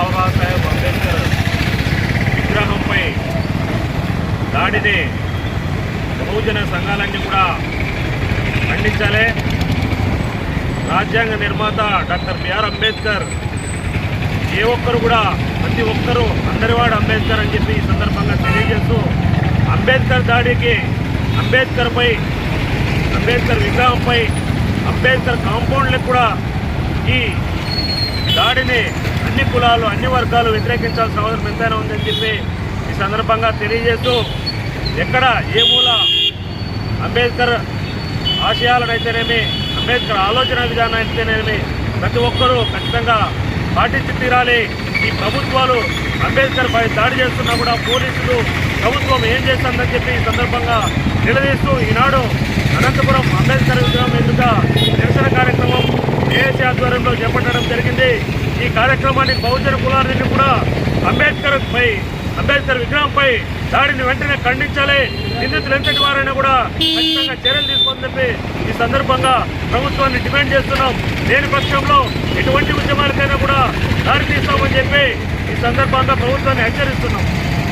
బాబాసాహెబ్ అంబేద్కర్ విగ్రహంపై దాడిని బహుజన సంఘాలన్నీ కూడా ఖండించాలి. రాజ్యాంగ నిర్మాత డాక్టర్ బిఆర్ అంబేద్కర్ ఏ ఒక్కరు కూడా ప్రతి ఒక్కరూ అందరివాడు అంబేద్కర్ అని చెప్పి ఈ సందర్భంగా తెలియజేస్తూ అంబేద్కర్ దాడికి అంబేద్కర్పై అంబేద్కర్ విగ్రహంపై అంబేద్కర్ కాంపౌండ్లకు కూడా ఈ దాడిని అన్ని కులాలు అన్ని వర్గాలు వ్యతిరేకించాల్సిన అవసరం ఎంతైనా ఉందని చెప్పి ఈ సందర్భంగా తెలియజేస్తూ ఎక్కడ ఏ మూల అంబేద్కర్ ఆశయాలనైతేనేమి అంబేద్కర్ ఆలోచన విధానం అయితేనేమి ప్రతి ఒక్కరూ ఖచ్చితంగా పాటించి తీరాలి. ఈ ప్రభుత్వాలు అంబేద్కర్ పై దాడి చేస్తున్నా కూడా పోలీసులు ప్రభుత్వం ఏం చేస్తుందని చెప్పి ఈ సందర్భంగా నిలదీస్తూ ఈనాడు అనంతపురం అంబేద్కర్ విగ్రహం ఎదుట నిరసన కార్యక్రమం ఏఎస్సీ ఆధ్వర్యంలో చేపట్టడం జరిగింది. ఈ కార్యక్రమాన్ని బహుజన కులాలని కూడా అంబేద్కర్ పై అంబేద్కర్ విగ్రహంపై దాడిని వెంటనే ఖండించాలి. నిందితులు ఎంతటి వారైనా కూడా ఖచ్చితంగా చర్యలు తీసుకోని చెప్పి ఈ సందర్భంగా ప్రభుత్వాన్ని డిమాండ్ చేస్తున్నాం. లేని పక్షంలో ఎటువంటి ఉద్యమాలకైనా కూడా దారి తీస్తామని చెప్పి ఈ సందర్భంగా ప్రభుత్వాన్ని హెచ్చరిస్తున్నాం.